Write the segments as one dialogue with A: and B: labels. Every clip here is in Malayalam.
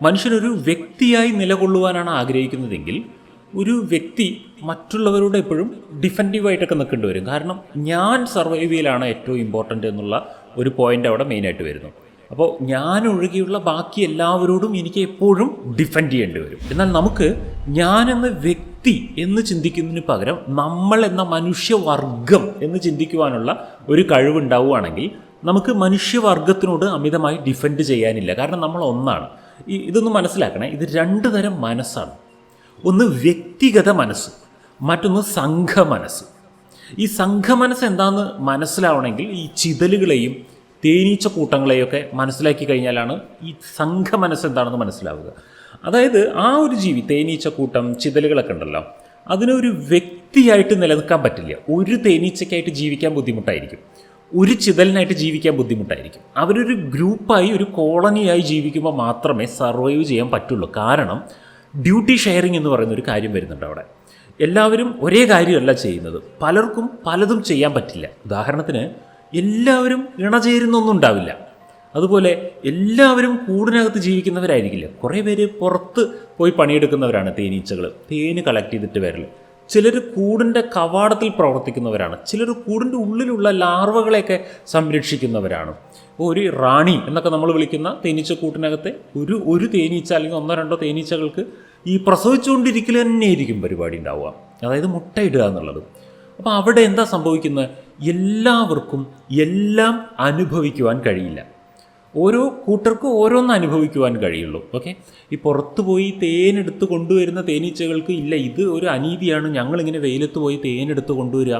A: മനുഷ്യനൊരു വ്യക്തിയായി നിലകൊള്ളുവാനാണ് ആഗ്രഹിക്കുന്നതെങ്കിൽ ഒരു വ്യക്തി മറ്റുള്ളവരോട് എപ്പോഴും ഡിഫൻഡീവായിട്ടൊക്കെ നിൽക്കേണ്ടി വരും. കാരണം ഞാൻ സർവൈവ് ചെയ്യലാണ് ഏറ്റവും ഇമ്പോർട്ടന്റ് എന്നുള്ള ഒരു പോയിന്റ് അവിടെ മെയിനായിട്ട് വരുന്നു. അപ്പോൾ ഞാൻ ഒഴികെയുള്ള ബാക്കി എല്ലാവരോടും എനിക്ക് എപ്പോഴും ഡിഫെൻഡ് ചെയ്യേണ്ടി വരും. എന്നാൽ നമുക്ക് ഞാൻ എന്ന വ്യക്തി എന്ന് ചിന്തിക്കുന്നതിന് പകരം നമ്മൾ എന്ന മനുഷ്യവർഗം എന്ന് ചിന്തിക്കുവാനുള്ള ഒരു കഴിവുണ്ടാവുകയാണെങ്കിൽ നമുക്ക് മനുഷ്യവർഗത്തിനോട് അമിതമായി ഡിഫെൻഡ് ചെയ്യാനില്ല. കാരണം നമ്മൾ ഒന്നാണ്. ഈ ഇതൊന്ന് മനസ്സിലാക്കണേ. ഇത് രണ്ട് തരം മനസ്സാണ്. ഒന്ന് വ്യക്തിഗത മനസ്സ് മറ്റൊന്ന് സംഘ മനസ്സ് ഈ സംഘ മനസ്സ് എന്താണെന്ന് മനസ്സിലാവണമെങ്കിൽ ഈ ചിതലുകളെയും തേനീച്ച കൂട്ടങ്ങളെയൊക്കെ മനസ്സിലാക്കി കഴിഞ്ഞാലാണ് ഈ സംഘ മനസ്സ് എന്താണെന്ന് മനസ്സിലാവുക. അതായത് ആ ഒരു ജീവി തേനീച്ച കൂട്ടം ചിതലുകളൊക്കെ ഉണ്ടല്ലോ അതിനൊരു വ്യക്തിയായിട്ട് നിലനിൽക്കാൻ പറ്റില്ല. ഒരു തേനീച്ചയ്ക്കായിട്ട് ജീവിക്കാൻ ബുദ്ധിമുട്ടായിരിക്കും. ഒരു ചിതലിനായിട്ട് ജീവിക്കാൻ ബുദ്ധിമുട്ടായിരിക്കും. അവരൊരു ഗ്രൂപ്പായി ഒരു കോളനിയായി ജീവിക്കുമ്പോൾ മാത്രമേ സർവൈവ് ചെയ്യാൻ പറ്റുള്ളൂ. കാരണം ഡ്യൂട്ടി ഷെയറിംഗ് എന്ന് പറയുന്ന ഒരു കാര്യം വരുന്നുണ്ട് അവിടെ. എല്ലാവരും ഒരേ കാര്യമല്ല ചെയ്യുന്നത്. പലർക്കും പലതും ചെയ്യാൻ പറ്റില്ല. ഉദാഹരണത്തിന് എല്ലാവരും ഇണചേരുന്നൊന്നും ഉണ്ടാവില്ല. അതുപോലെ എല്ലാവരും കൂടിനകത്ത് ജീവിക്കുന്നവരായിരിക്കില്ല. കുറേ പേര് പുറത്ത് പോയി പണിയെടുക്കുന്നവരാണ് തേനീച്ചകൾ തേന് കളക്ട് ചെയ്തിട്ട് വരൽ ചിലർ കൂടിന്റെ കവാടത്തിൽ പ്രവർത്തിക്കുന്നവരാണ്. ചിലർ കൂടിന്റെ ഉള്ളിലുള്ള ലാർവകളെയൊക്കെ സംരക്ഷിക്കുന്നവരാണ്. ഒരു റാണി എന്നൊക്കെ നമ്മൾ വിളിക്കുന്ന തേനീച്ച കൂട്ടിനകത്തെ ഒരു ഒരു തേനീച്ച അല്ലെങ്കിൽ ഒന്നോ രണ്ടോ തേനീച്ചകൾക്ക് ഈ പ്രസവിച്ചുകൊണ്ടിരിക്കൽ തന്നെയായിരിക്കും പരിപാടി ഉണ്ടാവുക. അതായത് മുട്ടയിടുക എന്നുള്ളത്. അപ്പോൾ അവിടെ എന്താ സംഭവിക്കുന്നത്? എല്ലാവർക്കും എല്ലാം അനുഭവിക്കുവാൻ കഴിയില്ല. ഓരോ കൂട്ടർക്കും ഓരോന്ന് അനുഭവിക്കുവാൻ കഴിയുള്ളൂ ഓക്കെ ഈ പുറത്ത് പോയി തേനെടുത്ത് കൊണ്ടുവരുന്ന തേനീച്ചകൾക്ക് ഇല്ല ഇത് ഒരു അനീതിയാണ്. ഞങ്ങളിങ്ങനെ വെയിലത്ത് പോയി തേനെടുത്ത് കൊണ്ടുവരിക.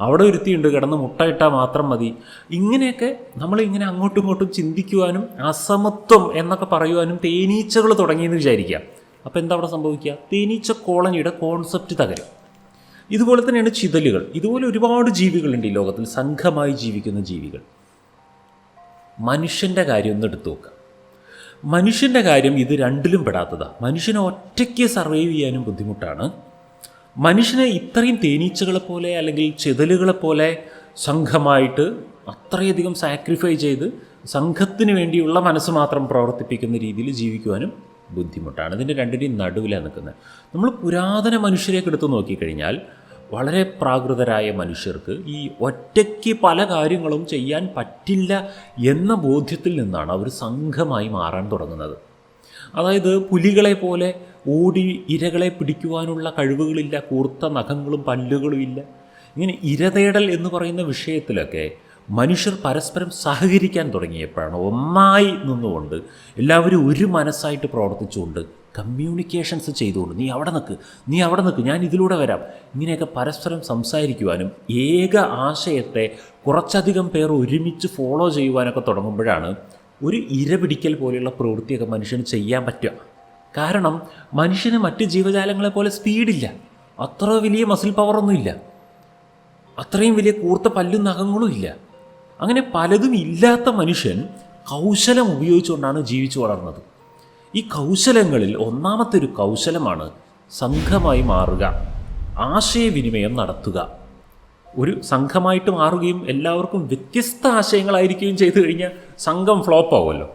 A: അവിടെ ഒരുത്തിയുണ്ട് കിടന്ന് മുട്ടയിട്ടാൽ മാത്രം മതി. ഇങ്ങനെയൊക്കെ നമ്മളിങ്ങനെ അങ്ങോട്ടും ഇങ്ങോട്ടും ചിന്തിക്കുവാനും അസമത്വം എന്നൊക്കെ പറയുവാനും തേനീച്ചകൾ തുടങ്ങിയെന്ന് വിചാരിക്കുക. അപ്പോൾ എന്താ അവിടെ സംഭവിക്കുക? തേനീച്ച കോളനിയുടെ കോൺസെപ്റ്റ് തകരും. ഇതുപോലെ തന്നെയാണ് ചിതലുകൾ. ഇതുപോലെ ഒരുപാട് ജീവികളുണ്ട് ഈ ലോകത്തിൽ. സംഘമായി ജീവിക്കുന്ന ജീവികൾ. മനുഷ്യന്റെ കാര്യം ഒന്ന് എടുത്തു നോക്കുക മനുഷ്യന്റെ കാര്യം ഇത് രണ്ടിലും പെടാത്തതാണ് മനുഷ്യനെ ഒറ്റയ്ക്ക് സർവൈവ് ചെയ്യാനും ബുദ്ധിമുട്ടാണ്. മനുഷ്യനെ ഇത്രയും തേനീച്ചകളെ പോലെ അല്ലെങ്കിൽ ചെതലുകളെ പോലെ സംഘമായിട്ട് അത്രയധികം സാക്രിഫൈ ചെയ്ത് സംഘത്തിന് വേണ്ടിയുള്ള മനസ്സ് മാത്രം പ്രവർത്തിപ്പിക്കുന്ന രീതിയിൽ ജീവിക്കുവാനും ബുദ്ധിമുട്ടാണ്. ഇതിന്റെ രണ്ടിന്റെയും നടുവിലാണ് നിൽക്കുന്നത്. നമ്മൾ പുരാതന മനുഷ്യരെയൊക്കെ എടുത്ത് നോക്കിക്കഴിഞ്ഞാൽ വളരെ പ്രാകൃതരായ മനുഷ്യർക്ക് ഈ ഒറ്റയ്ക്ക് പല കാര്യങ്ങളും ചെയ്യാൻ പറ്റില്ല എന്ന ബോധ്യത്തിൽ നിന്നാണ് അവർ സംഘമായി മാറാൻ തുടങ്ങുന്നത്. അതായത് പുലികളെ പോലെ ഓടി ഇരകളെ പിടിക്കുവാനുള്ള കഴിവുകളില്ല കൂർത്ത നഖങ്ങളും പല്ലുകളും ഇല്ല. ഇങ്ങനെ ഇരതേടൽ എന്ന് പറയുന്ന വിഷയത്തിലൊക്കെ മനുഷ്യർ പരസ്പരം സഹകരിക്കാൻ തുടങ്ങിയപ്പോഴാണ് ഒന്നായി നിന്നുകൊണ്ട് എല്ലാവരും ഒരു മനസ്സായിട്ട് പ്രവർത്തിച്ചുകൊണ്ട് കമ്മ്യൂണിക്കേഷൻസ് ചെയ്തുകൊണ്ട് നീ അവിടെ നിൽക്ക് നീ അവിടെ നിൽക്ക് ഞാൻ ഇതിലൂടെ വരാം. ഇങ്ങനെയൊക്കെ പരസ്പരം സംസാരിക്കുവാനും ഏക ആശയത്തെ കുറച്ചധികം പേർ ഒരുമിച്ച് ഫോളോ ചെയ്യുവാനൊക്കെ തുടങ്ങുമ്പോഴാണ് ഒരു ഇരപിടിക്കൽ പോലെയുള്ള പ്രവൃത്തിയൊക്കെ മനുഷ്യന് ചെയ്യാൻ പറ്റുക. കാരണം മനുഷ്യന് മറ്റ് ജീവജാലങ്ങളെ പോലെ സ്പീഡില്ല അത്ര വലിയ മസിൽ പവറൊന്നുമില്ല അത്രയും വലിയ കൂർത്ത പല്ലും നഖങ്ങളും ഇല്ല. അങ്ങനെ പലതും ഇല്ലാത്ത മനുഷ്യൻ കൗശലം ഉപയോഗിച്ചുകൊണ്ടാണ് ജീവിച്ചു വളർന്നത്. ഈ കൗശലങ്ങളിൽ ഒന്നാമത്തെ ഒരു കൗശലമാണ് സംഘമായി മാറുക ആശയവിനിമയം നടത്തുക. ഒരു സംഘമായിട്ട് മാറുകയും എല്ലാവർക്കും വ്യത്യസ്ത ആശയങ്ങളായിരിക്കുകയും ചെയ്തു കഴിഞ്ഞാൽ സംഘം ഫ്ലോപ്പ് ആവുമല്ലോ.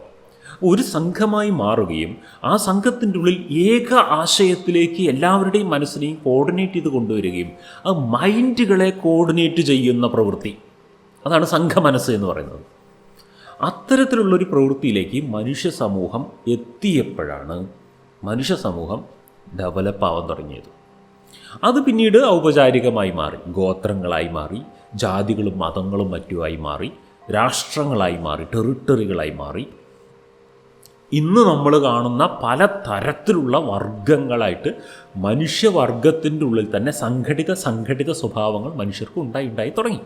A: ഒരു സംഘമായി മാറുകയും ആ സംഘത്തിന്റെ ഉള്ളിൽ ഏക ആശയത്തിലേക്ക് എല്ലാവരുടെയും മനസ്സിനെയും കോർഡിനേറ്റ് ചെയ്ത് കൊണ്ടുവരികയും ആ മൈൻഡുകളെ കോർഡിനേറ്റ് ചെയ്യുന്ന പ്രവൃത്തി. അതാണ് സംഘമനസ്സ് എന്ന് പറയുന്നത്. അത്തരത്തിലുള്ളൊരു പ്രവൃത്തിയിലേക്ക് മനുഷ്യ സമൂഹം എത്തിയപ്പോഴാണ് മനുഷ്യ സമൂഹം ഡെവലപ്പ് ആവാൻ തുടങ്ങിയത്. അത് പിന്നീട് ഔപചാരികമായി മാറി ഗോത്രങ്ങളായി മാറി ജാതികളും മതങ്ങളും മറ്റുമായി മാറി രാഷ്ട്രങ്ങളായി മാറി ടെറിട്ടറികളായി മാറി. ഇന്ന് നമ്മൾ കാണുന്ന പല തരത്തിലുള്ള വർഗങ്ങളായിട്ട് മനുഷ്യവർഗത്തിന്റെ ഉള്ളിൽ തന്നെ സംഘടിത സംഘടിത സ്വഭാവങ്ങൾ മനുഷ്യർക്ക് ഉണ്ടായി ഉണ്ടായി തുടങ്ങി.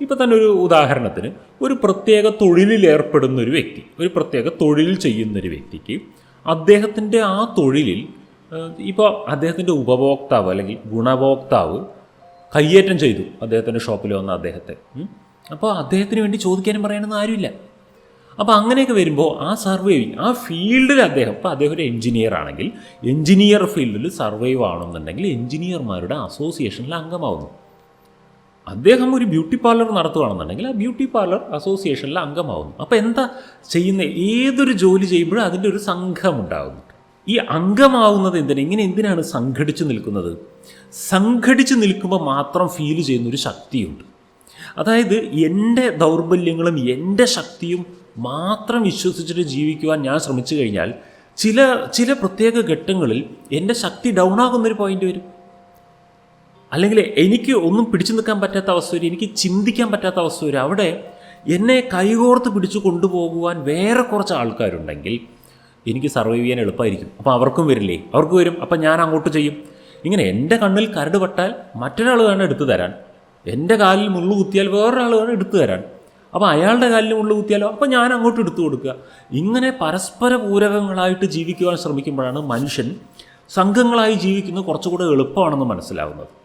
A: ഇപ്പം തന്നെ ഒരു ഉദാഹരണത്തിന് ഒരു പ്രത്യേക തൊഴിലിൽ ഏർപ്പെടുന്ന ഒരു വ്യക്തി ഒരു പ്രത്യേക തൊഴിൽ ചെയ്യുന്ന ഒരു വ്യക്തിക്ക് അദ്ദേഹത്തിന്റെ ആ തൊഴിലിൽ ഇപ്പോൾ അദ്ദേഹത്തിന്റെ ഉപഭോക്താവ് അല്ലെങ്കിൽ ഗുണഭോക്താവ് കയ്യേറ്റം ചെയ്തു അദ്ദേഹത്തിന്റെ ഷോപ്പിൽ വന്ന അദ്ദേഹത്തെ. അപ്പോൾ അദ്ദേഹത്തിന് വേണ്ടി ചോദിക്കാനും പറയാനൊന്നും ആരുമില്ല. അപ്പോൾ അങ്ങനെയൊക്കെ വരുമ്പോൾ ആ സർവൈവിങ് ആ ഫീൽഡിൽ അദ്ദേഹം ഇപ്പോൾ അദ്ദേഹം ഒരു എഞ്ചിനീയർ ആണെങ്കിൽ എഞ്ചിനീയർ ഫീൽഡിൽ സർവൈവ് ആണെന്നുണ്ടെങ്കിൽ എഞ്ചിനീയർമാരുടെ അസോസിയേഷനിൽ അംഗമാവുന്നു. അദ്ദേഹം ഒരു ബ്യൂട്ടി പാർലർ നടത്തുകയാണെന്നുണ്ടെങ്കിൽ ആ ബ്യൂട്ടി പാർലർ അസോസിയേഷനിൽ അംഗമാവുന്നു. അപ്പോൾ എന്താ ചെയ്യുന്ന? ഏതൊരു ജോലി ചെയ്യുമ്പോഴും അതിന്റെ ഒരു സംഘം ഈ അംഗമാവുന്നത് എന്തിനാ? ഇങ്ങനെ എന്തിനാണ് സംഘടിച്ച് നിൽക്കുന്നത്? സംഘടിച്ച് നിൽക്കുമ്പോൾ മാത്രം ഫീൽ ചെയ്യുന്ന ഒരു ശക്തിയുണ്ട്. അതായത് എന്റെ ദൗർബല്യങ്ങളും എന്റെ ശക്തിയും മാത്രം വിശ്വസിച്ചിട്ട് ജീവിക്കുവാൻ ഞാൻ ശ്രമിച്ചു കഴിഞ്ഞാൽ ചില ചില പ്രത്യേക ഘട്ടങ്ങളിൽ എന്റെ ശക്തി ഡൗൺ ആകുന്നൊരു പോയിന്റ് വരും. അല്ലെങ്കിൽ എനിക്ക് ഒന്നും പിടിച്ചു നിൽക്കാൻ പറ്റാത്ത അവസ്ഥ വരും എനിക്ക് ചിന്തിക്കാൻ പറ്റാത്ത അവസ്ഥ വരും അവിടെ എന്നെ കൈകോർത്ത് പിടിച്ചു കൊണ്ടുപോകുവാൻ വേറെ കുറച്ച് ആൾക്കാരുണ്ടെങ്കിൽ എനിക്ക് സർവൈവ് ചെയ്യാൻ എളുപ്പമായിരിക്കും. അപ്പോൾ അവർക്കും വരില്ലേ? അവർക്ക് വരും. അപ്പം ഞാൻ അങ്ങോട്ട് ചെയ്യും. ഇങ്ങനെ എന്റെ കണ്ണിൽ കരട് പെട്ടാൽ മറ്റൊരാൾ വേണം എടുത്തു തരാൻ. എന്റെ കാലിൽ മുള്ളു കുത്തിയാൽ വേറൊരാൾ വേണം എടുത്തു തരാൻ. അപ്പോൾ അയാളുടെ കാലിൽ മുള്ളു കുത്തിയാലോ? അപ്പോൾ ഞാൻ അങ്ങോട്ട് എടുത്തു കൊടുക്കുക. ഇങ്ങനെ പരസ്പര പൂരകങ്ങളായിട്ട് ജീവിക്കുവാൻ ശ്രമിക്കുമ്പോഴാണ് മനുഷ്യൻ സംഘങ്ങളായി ജീവിക്കുന്നത് കുറച്ചുകൂടെ എളുപ്പമാണെന്ന് മനസ്സിലാവുന്നത്.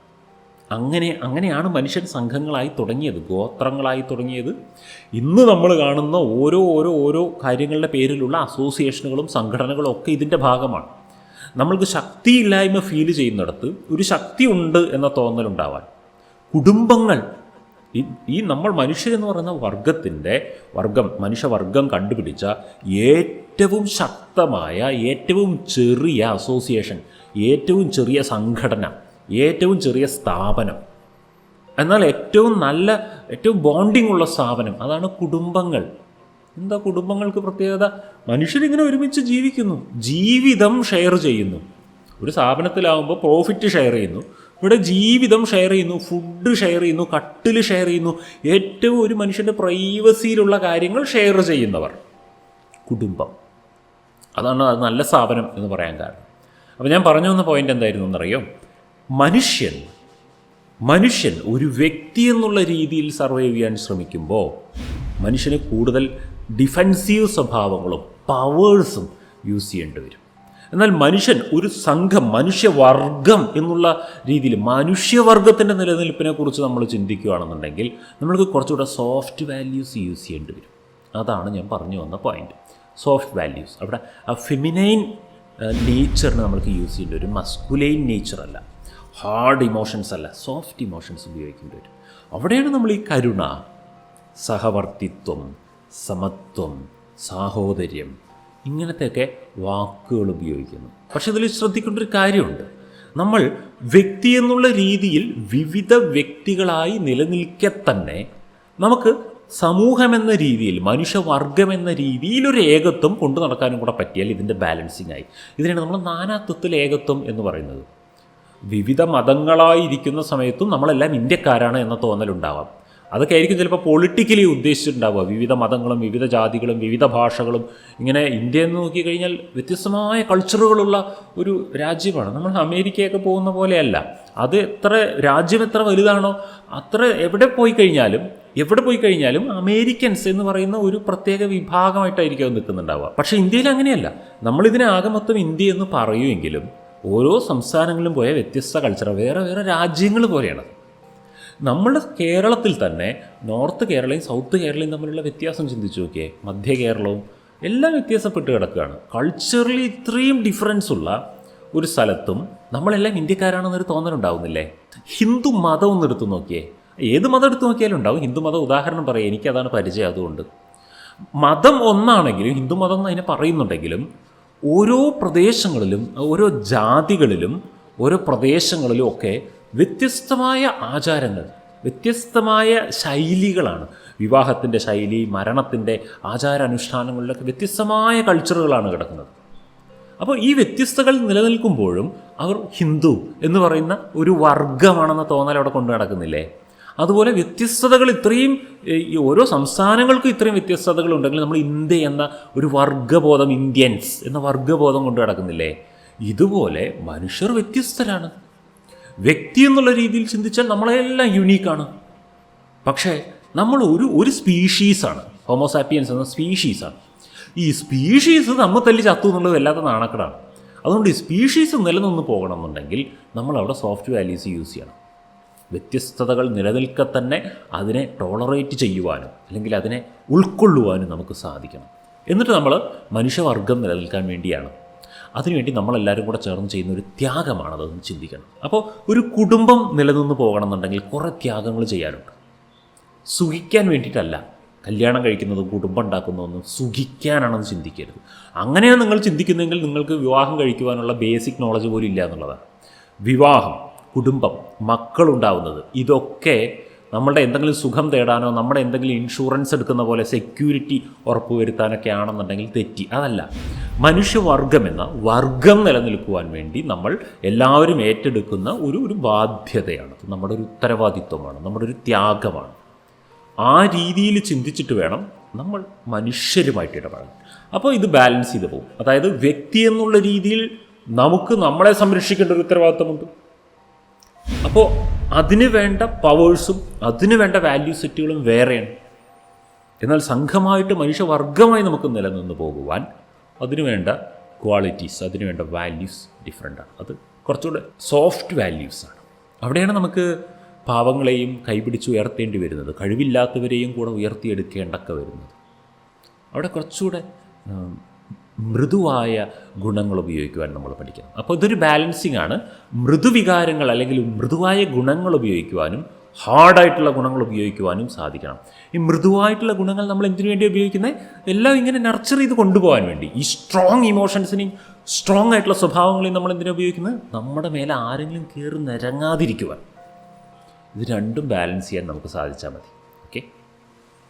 A: അങ്ങനെ അങ്ങനെയാണ് മനുഷ്യൻ സംഘങ്ങളായി തുടങ്ങിയത് ഗോത്രങ്ങളായി തുടങ്ങിയത്. ഇന്ന് നമ്മൾ കാണുന്ന ഓരോ ഓരോ ഓരോ കാര്യങ്ങളുടെ പേരിലുള്ള അസോസിയേഷനുകളും സംഘടനകളും ഒക്കെ ഇതിന്റെ ഭാഗമാണ്. നമ്മൾക്ക് ശക്തിയില്ലായ്മ ഫീൽ ചെയ്യുന്നിടത്ത് ഒരു ശക്തി ഉണ്ട് എന്ന തോന്നലുണ്ടാവാൻ കുടുംബങ്ങൾ ഈ നമ്മൾ മനുഷ്യരെന്ന് പറയുന്ന വർഗത്തിന്റെ വർഗം മനുഷ്യവർഗം കണ്ടുപിടിച്ച ഏറ്റവും ശക്തമായ ഏറ്റവും ചെറിയ അസോസിയേഷൻ ഏറ്റവും ചെറിയ സംഘടന ഏറ്റവും ചെറിയ സ്ഥാപനം. എന്നാൽ ഏറ്റവും നല്ല ഏറ്റവും ബോണ്ടിങ് ഉള്ള സ്ഥാപനം അതാണ് കുടുംബങ്ങൾ. എന്താ കുടുംബങ്ങൾക്ക് പ്രത്യേകത? മനുഷ്യരിങ്ങനെ ഒരുമിച്ച് ജീവിക്കുന്നു. ജീവിതം ഷെയർ ചെയ്യുന്നു. ഒരു സ്ഥാപനത്തിലാവുമ്പോൾ പ്രോഫിറ്റ് ഷെയർ ചെയ്യുന്നു. ഇവിടെ ജീവിതം ഷെയർ ചെയ്യുന്നു ഫുഡ് ഷെയർ ചെയ്യുന്നു കട്ടിൽ ഷെയർ ചെയ്യുന്നു. ഏറ്റവും ഒരു മനുഷ്യന്റെ പ്രൈവസിയിലുള്ള കാര്യങ്ങൾ ഷെയർ ചെയ്യുന്നവർ. കുടുംബം. അതാണ് അത് നല്ല സ്ഥാപനം എന്ന് പറയാൻ കാരണം. അപ്പോൾ ഞാൻ പറഞ്ഞു വന്ന പോയിന്റ് എന്തായിരുന്നു എന്നറിയോ? മനുഷ്യൻ മനുഷ്യൻ ഒരു വ്യക്തി എന്നുള്ള രീതിയിൽ സർവൈവ് ചെയ്യാൻ ശ്രമിക്കുമ്പോൾ മനുഷ്യന് കൂടുതൽ ഡിഫെൻസീവ് സ്വഭാവങ്ങളും പവേഴ്സും യൂസ് ചെയ്യേണ്ടി വരും. എന്നാൽ മനുഷ്യൻ ഒരു സംഘം മനുഷ്യവർഗം എന്നുള്ള രീതിയിൽ മനുഷ്യവർഗത്തിന്റെ നിലനിൽപ്പിനെക്കുറിച്ച് നമ്മൾ ചിന്തിക്കുകയാണെന്നുണ്ടെങ്കിൽ നമ്മൾക്ക് കുറച്ചുകൂടെ സോഫ്റ്റ് വാല്യൂസ് യൂസ് ചെയ്യേണ്ടി വരും. അതാണ് ഞാൻ പറഞ്ഞു വന്ന പോയിന്റ് സോഫ്റ്റ് വാല്യൂസ്. അവിടെ ആ ഫെമിനൈൻ നേച്ചറിന് നമ്മൾക്ക് യൂസ് ചെയ്യേണ്ടി വരും. മസ്കുലൈൻ നേച്ചർ അല്ല ഹാർഡ് ഇമോഷൻസ് അല്ല സോഫ്റ്റ് ഇമോഷൻസ് ഉപയോഗിക്കേണ്ടി വരും. അവിടെയാണ് നമ്മൾ ഈ കരുണ. സഹവർത്തിത്വം സമത്വം സാഹോദര്യം ഇങ്ങനത്തെയൊക്കെ വാക്കുകൾ ഉപയോഗിക്കുന്നു. പക്ഷെ ഇതിൽ ശ്രദ്ധിക്കേണ്ട ഒരു കാര്യമുണ്ട്. നമ്മൾ വ്യക്തി എന്നുള്ള രീതിയിൽ വിവിധ വ്യക്തികളായി നിലനിൽക്കെ തന്നെ നമുക്ക് സമൂഹം എന്ന രീതിയിൽ മനുഷ്യവർഗം എന്ന രീതിയിൽ ഒരു ഏകത്വം കൊണ്ടു നടക്കാനും കൂടെ പറ്റിയാൽ ഇതിന്റെ ബാലൻസിങ് ആയി. ഇതിനാണ് നമ്മൾ നാനാത്വത്തിൽ ഏകത്വം എന്ന് പറയുന്നത്. വിവിധ മതങ്ങളായിരിക്കുന്ന സമയത്തും നമ്മളെല്ലാം ഇന്ത്യക്കാരാണ് എന്ന തോന്നലുണ്ടാവാം. അതൊക്കെ ആയിരിക്കും ചിലപ്പോൾ പൊളിറ്റിക്കലി ഉദ്ദേശിച്ചിട്ടുണ്ടാവുക. വിവിധ മതങ്ങളും വിവിധ ജാതികളും വിവിധ ഭാഷകളും ഇങ്ങനെ ഇന്ത്യ എന്ന് നോക്കിക്കഴിഞ്ഞാൽ വ്യത്യസ്തമായ കൾച്ചറുകളുള്ള ഒരു രാജ്യമാണ്. നമ്മൾ അമേരിക്കയൊക്കെ പോകുന്ന പോലെയല്ല. അത് എത്ര രാജ്യം എത്ര വലുതാണോ അത്ര എവിടെ പോയി കഴിഞ്ഞാലും എവിടെ പോയി കഴിഞ്ഞാലും അമേരിക്കൻസ് എന്ന് പറയുന്ന ഒരു പ്രത്യേക വിഭാഗമായിട്ടായിരിക്കും അത് നിൽക്കുന്നുണ്ടാവുക. പക്ഷേ ഇന്ത്യയിൽ അങ്ങനെയല്ല. നമ്മളിതിനെ ആകെ മൊത്തം ഇന്ത്യ എന്ന് പറയുമെങ്കിലും ഓരോ സംസ്ഥാനങ്ങളിലും പോയ വ്യത്യസ്ത കൾച്ചർ വേറെ വേറെ രാജ്യങ്ങൾ പോലെയാണ് നമ്മുടെ കേരളത്തിൽ തന്നെ നോർത്ത് കേരളയും സൗത്ത് കേരളയും തമ്മിലുള്ള വ്യത്യാസം ചിന്തിച്ചു നോക്കിയേ. മധ്യ കേരളവും എല്ലാം വ്യത്യാസപ്പെട്ട് കിടക്കുകയാണ്. കൾച്ചറലി ഇത്രയും ഡിഫറൻസ് ഉള്ള ഒരു സ്ഥലത്തും നമ്മളെല്ലാം ഇന്ത്യക്കാരാണെന്നൊരു തോന്നലുണ്ടാവുന്നില്ലേ? ഹിന്ദു മതം ഒന്ന് എടുത്തു നോക്കിയേ. ഏത് മതം എടുത്തു നോക്കിയാലും ഉണ്ടാവും. ഹിന്ദു മതം ഉദാഹരണം പറയാം. എനിക്കതാണ് പരിചയം അതുകൊണ്ട്. മതം ഒന്നാണെങ്കിലും ഹിന്ദു മതം എന്ന് അതിനെ പറയുന്നുണ്ടെങ്കിലും ഓരോ പ്രദേശങ്ങളിലും ഓരോ ജാതികളിലും ഓരോ പ്രദേശങ്ങളിലും ഒക്കെ വ്യത്യസ്തമായ ആചാരങ്ങൾ വ്യത്യസ്തമായ ശൈലികളാണ്. വിവാഹത്തിന്റെ ശൈലി മരണത്തിന്റെ ആചാരാനുഷ്ഠാനങ്ങളിലൊക്കെ വ്യത്യസ്തമായ കൾച്ചറുകളാണ് കിടക്കുന്നത്. അപ്പോൾ ഈ വ്യത്യസ്തകൾ നിലനിൽക്കുമ്പോഴും അവർ ഹിന്ദു എന്ന് പറയുന്ന ഒരു വർഗമാണെന്ന തോന്നൽ അവിടെ കൊണ്ടു നടക്കുന്നില്ലേ? അതുപോലെ വ്യത്യസ്തതകൾ ഇത്രയും ഈ ഓരോ സംസ്ഥാനങ്ങൾക്കും ഇത്രയും വ്യത്യസ്തതകൾ ഉണ്ടെങ്കിൽ നമ്മൾ ഇന്ത്യ എന്ന ഒരു വർഗബോധം ഇന്ത്യൻസ് എന്ന വർഗബോധം കൊണ്ട് നടക്കുന്നില്ലേ? ഇതുപോലെ മനുഷ്യർ വ്യത്യസ്തരാണ്. വ്യക്തി എന്നുള്ള രീതിയിൽ ചിന്തിച്ചാൽ നമ്മളെല്ലാം യുണീക്കാണ്. പക്ഷേ നമ്മൾ ഒരു ഒരു സ്പീഷീസാണ്. ഹോമോസാപ്പിയൻസ് എന്ന സ്പീഷീസാണ്. ഈ സ്പീഷീസ് നമ്മൾ തല്ലി ചത്തു എന്നുള്ളത് വല്ലാത്ത നാണക്കടാണ്. അതുകൊണ്ട് ഈ സ്പീഷീസ് നിലനിന്ന് പോകണമെന്നുണ്ടെങ്കിൽ നമ്മൾ അവിടെ സോഫ്റ്റ് വാല്യൂസ് യൂസ് ചെയ്യണം. വ്യത്യസ്തതകൾ നിലനിൽക്കെ തന്നെ അതിനെ ടോളറേറ്റ് ചെയ്യുവാനും അല്ലെങ്കിൽ അതിനെ ഉൾക്കൊള്ളുവാനും നമുക്ക് സാധിക്കണം. എന്നിട്ട് നമ്മൾ മനുഷ്യവർഗം നിലനിൽക്കാൻ വേണ്ടിയാണ്. അതിനുവേണ്ടി നമ്മളെല്ലാവരും കൂടെ ചേർന്ന് ചെയ്യുന്ന ഒരു ത്യാഗമാണ് അതൊന്ന് ചിന്തിക്കണം. അപ്പോൾ ഒരു കുടുംബം നിലനിന്ന് പോകണമെന്നുണ്ടെങ്കിൽ കുറേ ത്യാഗങ്ങൾ ചെയ്യാനുണ്ട്. സുഖിക്കാൻ വേണ്ടിയിട്ടല്ല. കല്യാണം കഴിക്കുന്നതും കുടുംബം ഉണ്ടാക്കുന്നതൊന്നും സുഖിക്കാനാണെന്ന് ചിന്തിക്കരുത്. അങ്ങനെയാണ് നിങ്ങൾ ചിന്തിക്കുന്നതെങ്കിൽ നിങ്ങൾക്ക് വിവാഹം കഴിക്കുവാനുള്ള ബേസിക് നോളജ് പോലും ഇല്ല എന്നുള്ളതാണ്. വിവാഹം കുടുംബം മക്കളുണ്ടാവുന്നത്. ഇതൊക്കെ നമ്മളുടെ എന്തെങ്കിലും സുഖം തേടാനോ നമ്മുടെ എന്തെങ്കിലും ഇൻഷുറൻസ് എടുക്കുന്ന പോലെ സെക്യൂരിറ്റി ഉറപ്പുവരുത്താനൊക്കെ ആണെന്നുണ്ടെങ്കിൽ തെറ്റി. അതല്ല. മനുഷ്യവർഗം എന്ന വർഗം നിലനിൽക്കുവാൻ വേണ്ടി നമ്മൾ എല്ലാവരും ഏറ്റെടുക്കുന്ന ഒരു ഒരു ബാധ്യതയാണ്. നമ്മുടെ ഒരു ഉത്തരവാദിത്വമാണ് നമ്മുടെ ഒരു ത്യാഗമാണ്. ആ രീതിയിൽ ചിന്തിച്ചിട്ട് വേണം നമ്മൾ മനുഷ്യരുമായിട്ട് ഇടപെടാൻ അപ്പോൾ ഇത് ബാലൻസ് ചെയ്ത് പോകും അതായത് വ്യക്തി എന്നുള്ള രീതിയിൽ നമുക്ക് നമ്മളെ സംരക്ഷിക്കേണ്ട ഒരു ഉത്തരവാദിത്തമുണ്ട് അപ്പോൾ അതിന് വേണ്ട പവേഴ്സും അതിന് വേണ്ട വാല്യൂ സെറ്റുകളും വേറെയാണ്. എന്നാൽ സംഘമായിട്ട് മനുഷ്യവർഗമായി നമുക്ക് നിലനിന്ന് പോകുവാൻ അതിന് വേണ്ട ക്വാളിറ്റീസ് അതിന് വേണ്ട വാല്യൂസ് ഡിഫറെന്റാണ് അത് കുറച്ചുകൂടെ സോഫ്റ്റ് വാല്യൂസാണ് അവിടെയാണ് നമുക്ക് പാവങ്ങളെയും കൈപിടിച്ച് ഉയർത്തേണ്ടി വരുന്നത്. കഴിവില്ലാത്തവരെയും കൂടെ ഉയർത്തിയെടുക്കേണ്ടൊക്കെ വരുന്നത്. അവിടെ കുറച്ചുകൂടെ മൃദുവായ ഗുണങ്ങൾ ഉപയോഗിക്കുവാൻ നമ്മൾ പഠിക്കണം. അപ്പോൾ ഇതൊരു ബാലൻസിങ് ആണ്. മൃദുവികാരങ്ങൾ അല്ലെങ്കിൽ മൃദുവായ ഗുണങ്ങൾ ഉപയോഗിക്കുവാനും ഹാർഡായിട്ടുള്ള ഗുണങ്ങൾ ഉപയോഗിക്കുവാനും സാധിക്കണം. ഈ മൃദുവായിട്ടുള്ള ഗുണങ്ങൾ നമ്മൾ എന്തിനു വേണ്ടി ഉപയോഗിക്കുന്നത് എല്ലാം ഇങ്ങനെ നർച്ചർ ചെയ്ത് കൊണ്ടുപോകാൻ വേണ്ടി. ഈ സ്ട്രോങ് ഇമോഷൻസിനെയും സ്ട്രോങ് ആയിട്ടുള്ള സ്വഭാവങ്ങളെയും നമ്മൾ എന്തിനാണ് ഉപയോഗിക്കുന്നത് നമ്മുടെ മേലെ ആരെങ്കിലും കയറി നിരങ്ങാതിരിക്കുവാൻ. ഇത് രണ്ടും ബാലൻസ് ചെയ്യാൻ നമുക്ക് സാധിച്ചാൽ മതി.